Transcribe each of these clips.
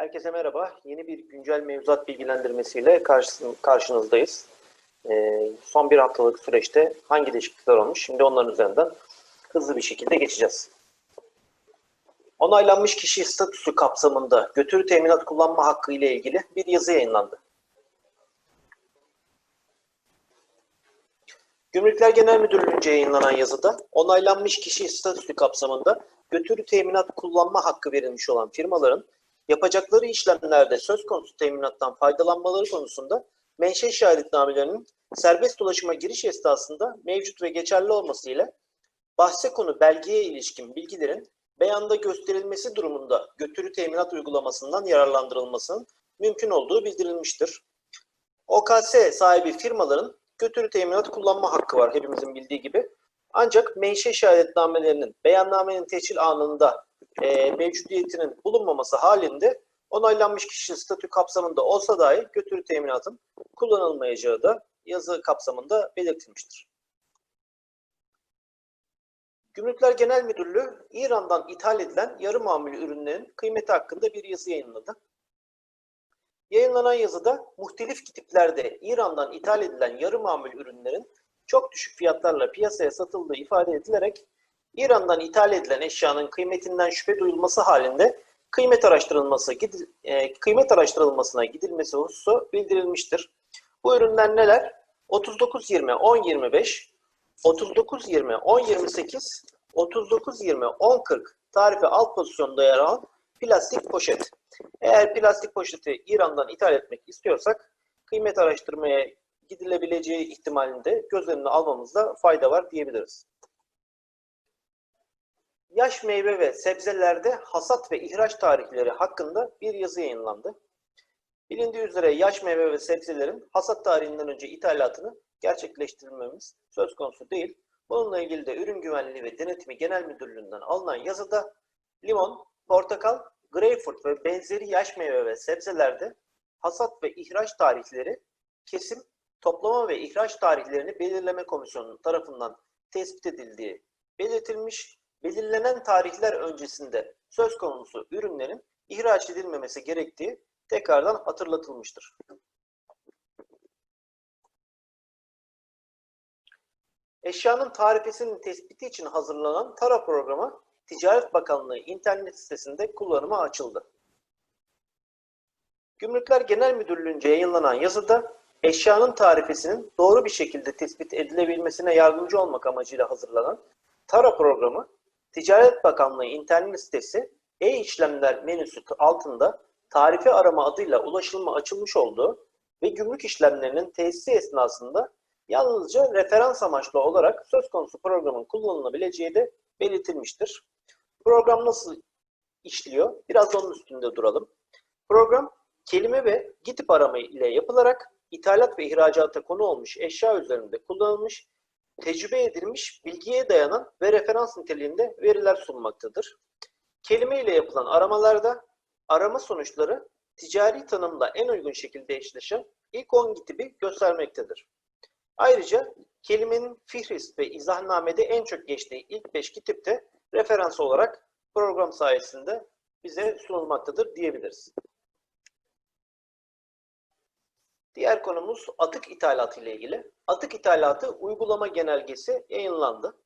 Herkese merhaba. Yeni bir güncel mevzuat bilgilendirmesiyle karşınızdayız. Ee, son bir haftalık süreçte hangi değişiklikler olmuş? Şimdi onların üzerinden hızlı bir şekilde geçeceğiz. Onaylanmış kişi statüsü kapsamında götürü teminat kullanma hakkı ile ilgili bir yazı yayınlandı. Gümrükler Genel Müdürlüğü'nce yayınlanan yazıda onaylanmış kişi statüsü kapsamında götürü teminat kullanma hakkı verilmiş olan firmaların yapacakları işlemlerde söz konusu teminattan faydalanmaları konusunda menşe şahitnamelerinin serbest dolaşıma giriş esnasında mevcut ve geçerli olması ile bahse konu belgeye ilişkin bilgilerin beyanda gösterilmesi durumunda götürü teminat uygulamasından yararlandırılmasının mümkün olduğu bildirilmiştir. OKS sahibi firmaların götürü teminat kullanma hakkı var hepimizin bildiği gibi. Ancak menşe şahitnamelerinin beyannamenin teçhil anında e, mevcudiyetinin bulunmaması halinde onaylanmış kişi statü kapsamında olsa dahi götürü teminatın kullanılmayacağı da yazı kapsamında belirtilmiştir. Gümrükler Genel Müdürlüğü İran'dan ithal edilen yarı mamul ürünlerin kıymeti hakkında bir yazı yayınladı. Yayınlanan yazıda muhtelif tiplerde İran'dan ithal edilen yarı mamul ürünlerin çok düşük fiyatlarla piyasaya satıldığı ifade edilerek İran'dan ithal edilen eşyanın kıymetinden şüphe duyulması halinde kıymet araştırılması e, kıymet araştırılmasına gidilmesi hususu bildirilmiştir. Bu ürünler neler? 3920 1025 3920 1028 3920 1040 tarife alt pozisyonda yer alan plastik poşet. Eğer plastik poşeti İran'dan ithal etmek istiyorsak kıymet araştırmaya gidilebileceği ihtimalinde göz önüne almamızda fayda var diyebiliriz. Yaş meyve ve sebzelerde hasat ve ihraç tarihleri hakkında bir yazı yayınlandı. Bilindiği üzere yaş meyve ve sebzelerin hasat tarihinden önce ithalatını gerçekleştirilmemiz söz konusu değil. Bununla ilgili de Ürün Güvenliği ve Denetimi Genel Müdürlüğü'nden alınan yazıda limon, portakal, greyfurt ve benzeri yaş meyve ve sebzelerde hasat ve ihraç tarihleri kesim, toplama ve ihraç tarihlerini belirleme komisyonunun tarafından tespit edildiği belirtilmiş. Belirlenen tarihler öncesinde söz konusu ürünlerin ihraç edilmemesi gerektiği tekrardan hatırlatılmıştır. Eşyanın tarifesinin tespiti için hazırlanan TARA programı Ticaret Bakanlığı internet sitesinde kullanıma açıldı. Gümrükler Genel Müdürlüğü'nce yayınlanan yazıda eşyanın tarifesinin doğru bir şekilde tespit edilebilmesine yardımcı olmak amacıyla hazırlanan TARA programı Ticaret Bakanlığı internet sitesi e-işlemler menüsü altında tarife arama adıyla ulaşılma açılmış olduğu ve gümrük işlemlerinin tesisi esnasında yalnızca referans amaçlı olarak söz konusu programın kullanılabileceği de belirtilmiştir. Program nasıl işliyor? Biraz onun üstünde duralım. Program kelime ve gitip arama ile yapılarak ithalat ve ihracata konu olmuş eşya üzerinde kullanılmış, tecrübe edilmiş, bilgiye dayanan ve referans niteliğinde veriler sunmaktadır. Kelime ile yapılan aramalarda arama sonuçları ticari tanımla en uygun şekilde eşleşen ilk 10 gitibi göstermektedir. Ayrıca kelimenin fihrist ve izahnamede en çok geçtiği ilk 5 kitip de referans olarak program sayesinde bize sunulmaktadır diyebiliriz. Diğer konumuz atık ithalatı ile ilgili. Atık ithalatı uygulama genelgesi yayınlandı.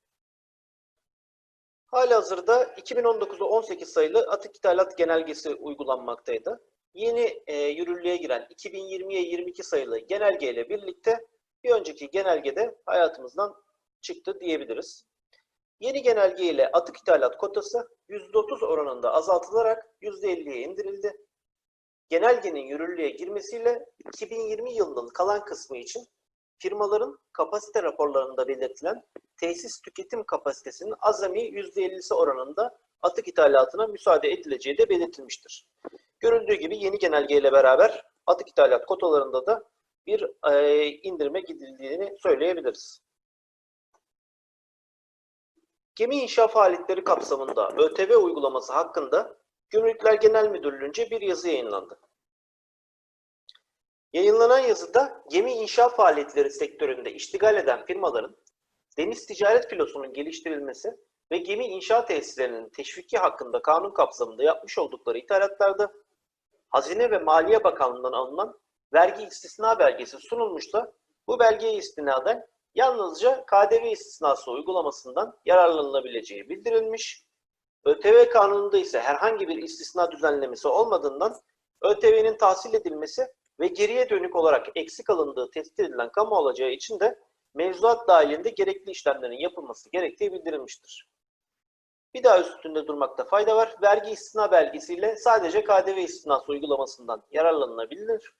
Halihazırda 2019'da 18 sayılı atık ithalat genelgesi uygulanmaktaydı. Yeni e, yürürlüğe giren 2020'ye 22 sayılı genelge ile birlikte bir önceki genelgede hayatımızdan çıktı diyebiliriz. Yeni genelge ile atık ithalat kotası %30 oranında azaltılarak %50'ye indirildi. Genelgenin yürürlüğe girmesiyle 2020 yılının kalan kısmı için firmaların kapasite raporlarında belirtilen tesis tüketim kapasitesinin azami %50'si oranında atık ithalatına müsaade edileceği de belirtilmiştir. Görüldüğü gibi yeni genelge ile beraber atık ithalat kotalarında da bir e, indirime gidildiğini söyleyebiliriz. Gemi inşa faaliyetleri kapsamında ÖTV uygulaması hakkında Gümrükler Genel Müdürlüğü'nce bir yazı yayınlandı. Yayınlanan yazıda gemi inşa faaliyetleri sektöründe iştigal eden firmaların deniz ticaret filosunun geliştirilmesi ve gemi inşa tesislerinin teşviki hakkında kanun kapsamında yapmış oldukları ithalatlarda Hazine ve Maliye Bakanlığı'ndan alınan vergi istisna belgesi sunulmuşsa bu belgeye istinaden yalnızca KDV istisnası uygulamasından yararlanılabileceği bildirilmiş. ÖTV kanununda ise herhangi bir istisna düzenlemesi olmadığından ÖTV'nin tahsil edilmesi ve geriye dönük olarak eksik alındığı tespit edilen kamu alacağı için de mevzuat dahilinde gerekli işlemlerin yapılması gerektiği bildirilmiştir. Bir daha üstünde durmakta fayda var. Vergi istisna belgesiyle sadece KDV istisnası uygulamasından yararlanılabilir.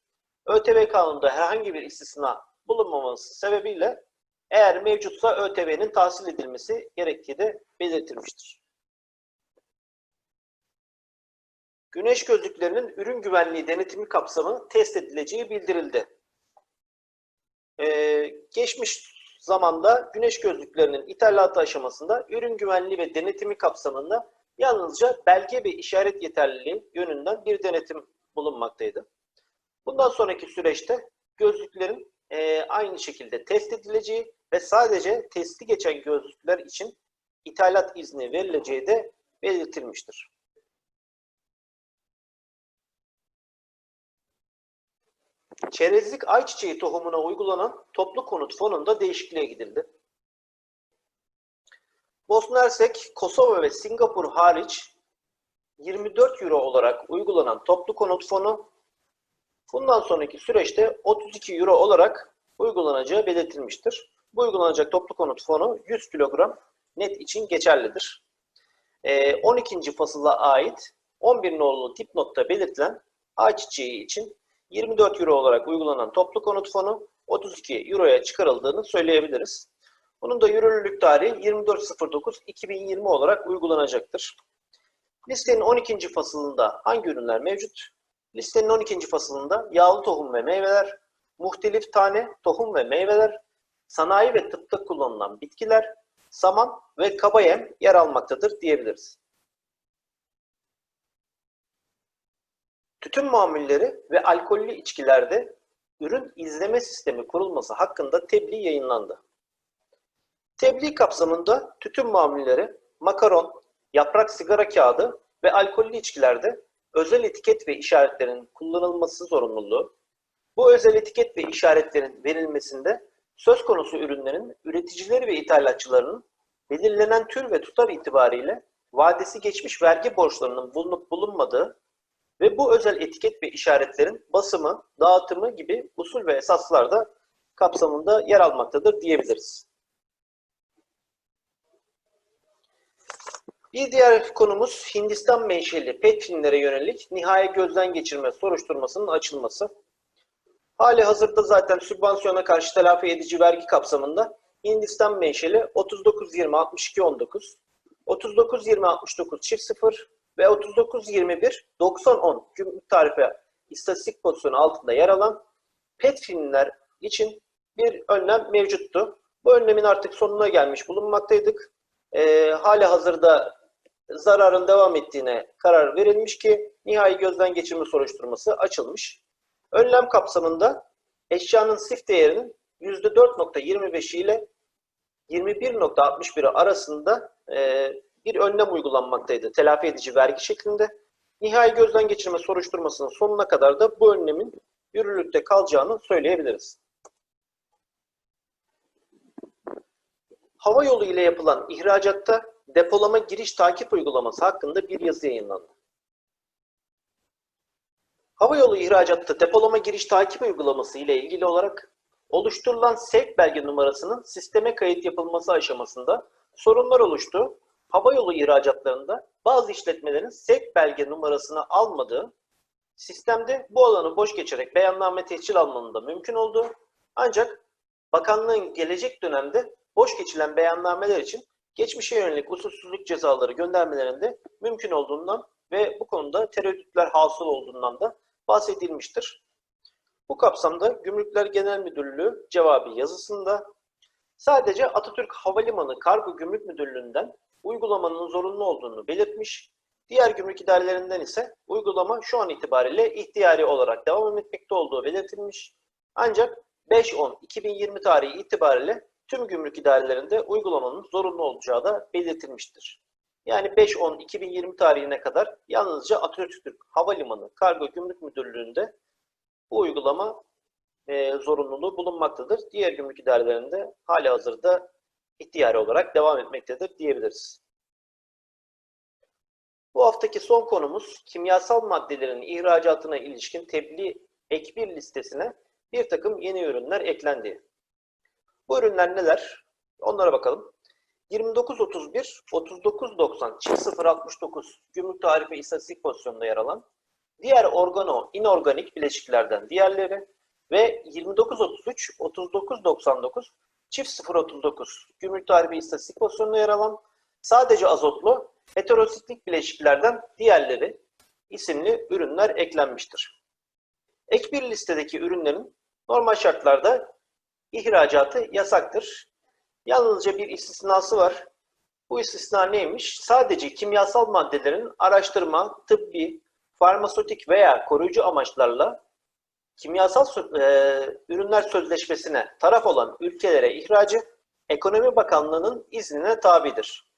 ÖTV kanununda herhangi bir istisna bulunmaması sebebiyle eğer mevcutsa ÖTV'nin tahsil edilmesi gerektiği de belirtilmiştir. Güneş gözlüklerinin ürün güvenliği denetimi kapsamı test edileceği bildirildi. Ee, geçmiş zamanda güneş gözlüklerinin ithalatı aşamasında ürün güvenliği ve denetimi kapsamında yalnızca belge ve işaret yeterliliği yönünden bir denetim bulunmaktaydı. Bundan sonraki süreçte gözlüklerin e, aynı şekilde test edileceği ve sadece testi geçen gözlükler için ithalat izni verileceği de belirtilmiştir. Çerezlik ayçiçeği tohumuna uygulanan toplu konut fonunda değişikliğe gidildi. Bosna Hersek, Kosova ve Singapur hariç 24 euro olarak uygulanan toplu konut fonu bundan sonraki süreçte 32 euro olarak uygulanacağı belirtilmiştir. Bu uygulanacak toplu konut fonu 100 kilogram net için geçerlidir. 12. Ee, fasıla ait 11 nolu dipnotta belirtilen ayçiçeği için 24 euro olarak uygulanan toplu konut fonu 32 euroya çıkarıldığını söyleyebiliriz. Bunun da yürürlülük tarihi 24.09.2020 olarak uygulanacaktır. Listenin 12. fasılında hangi ürünler mevcut? Listenin 12. fasılında yağlı tohum ve meyveler, muhtelif tane tohum ve meyveler, sanayi ve tıpta kullanılan bitkiler, saman ve kaba yem yer almaktadır diyebiliriz. Tütün mamulleri ve alkollü içkilerde ürün izleme sistemi kurulması hakkında tebliğ yayınlandı. Tebliğ kapsamında tütün mamulleri, makaron, yaprak sigara kağıdı ve alkollü içkilerde özel etiket ve işaretlerin kullanılması zorunluluğu, bu özel etiket ve işaretlerin verilmesinde söz konusu ürünlerin üreticileri ve ithalatçılarının belirlenen tür ve tutar itibariyle vadesi geçmiş vergi borçlarının bulunup bulunmadığı ve bu özel etiket ve işaretlerin basımı, dağıtımı gibi usul ve esaslar da kapsamında yer almaktadır diyebiliriz. Bir diğer konumuz Hindistan menşeli pet filmlere yönelik nihai gözden geçirme soruşturmasının açılması. Hali hazırda zaten sübvansiyona karşı telafi edici vergi kapsamında Hindistan menşeli 3920-6219, 3920-69 çift 0 ve 3921-9010 gümrük tarife istatistik pozisyonu altında yer alan pet filmler için bir önlem mevcuttu. Bu önlemin artık sonuna gelmiş bulunmaktaydık. E, hali hazırda zararın devam ettiğine karar verilmiş ki nihai gözden geçirme soruşturması açılmış. Önlem kapsamında eşyanın sif değerinin %4.25 ile 21.61 arasında e, bir önlem uygulanmaktaydı telafi edici vergi şeklinde. Nihai gözden geçirme soruşturmasının sonuna kadar da bu önlemin yürürlükte kalacağını söyleyebiliriz. Hava yolu ile yapılan ihracatta depolama giriş takip uygulaması hakkında bir yazı yayınlandı. Hava yolu ihracatta depolama giriş takip uygulaması ile ilgili olarak oluşturulan sevk belge numarasının sisteme kayıt yapılması aşamasında sorunlar oluştu hava yolu ihracatlarında bazı işletmelerin sevk belge numarasını almadığı, sistemde bu alanı boş geçerek beyanname tescil almanın da mümkün olduğu, ancak bakanlığın gelecek dönemde boş geçilen beyannameler için geçmişe yönelik usulsüzlük cezaları göndermelerinde mümkün olduğundan ve bu konuda tereddütler hasıl olduğundan da bahsedilmiştir. Bu kapsamda Gümrükler Genel Müdürlüğü cevabı yazısında sadece Atatürk Havalimanı Kargo Gümrük Müdürlüğü'nden uygulamanın zorunlu olduğunu belirtmiş. Diğer gümrük idarelerinden ise uygulama şu an itibariyle ihtiyari olarak devam etmekte olduğu belirtilmiş. Ancak 5-10-2020 tarihi itibariyle tüm gümrük idarelerinde uygulamanın zorunlu olacağı da belirtilmiştir. Yani 5-10-2020 tarihine kadar yalnızca Atatürk Havalimanı Kargo Gümrük Müdürlüğü'nde bu uygulama e, zorunluluğu bulunmaktadır. Diğer gümrük idarelerinde hali hazırda ihtiyari olarak devam etmektedir diyebiliriz. Bu haftaki son konumuz kimyasal maddelerin ihracatına ilişkin tebliğ ek bir listesine bir takım yeni ürünler eklendi. Bu ürünler neler? Onlara bakalım. 2931 3990 çift 069 gümrük tarife istatistik pozisyonunda yer alan diğer organo inorganik bileşiklerden diğerleri ve 2933 3999 çift 039 gümrük tarife istatistik pozisyonunda yer alan sadece azotlu heterositlik bileşiklerden diğerleri isimli ürünler eklenmiştir. Ek bir listedeki ürünlerin normal şartlarda ihracatı yasaktır. Yalnızca bir istisnası var. Bu istisna neymiş? Sadece kimyasal maddelerin araştırma, tıbbi, farmasötik veya koruyucu amaçlarla kimyasal e, ürünler sözleşmesine taraf olan ülkelere ihracı Ekonomi Bakanlığı'nın iznine tabidir.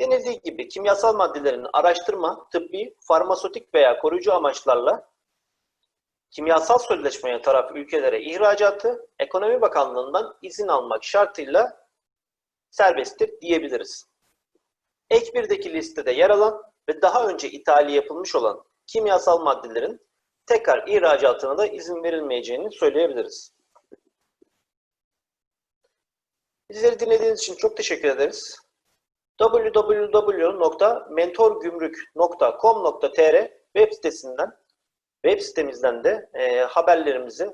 Denildiği gibi kimyasal maddelerin araştırma, tıbbi, farmasötik veya koruyucu amaçlarla kimyasal sözleşmeye taraf ülkelere ihracatı Ekonomi Bakanlığı'ndan izin almak şartıyla serbesttir diyebiliriz. Ek 1'deki listede yer alan ve daha önce ithali yapılmış olan kimyasal maddelerin tekrar ihracatına da izin verilmeyeceğini söyleyebiliriz. Bizleri dinlediğiniz için çok teşekkür ederiz. www.mentorgümrük.com.tr web sitesinden web sitemizden de e, haberlerimizi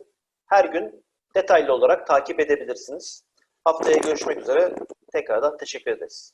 her gün detaylı olarak takip edebilirsiniz. Haftaya görüşmek üzere. Tekrardan teşekkür ederiz.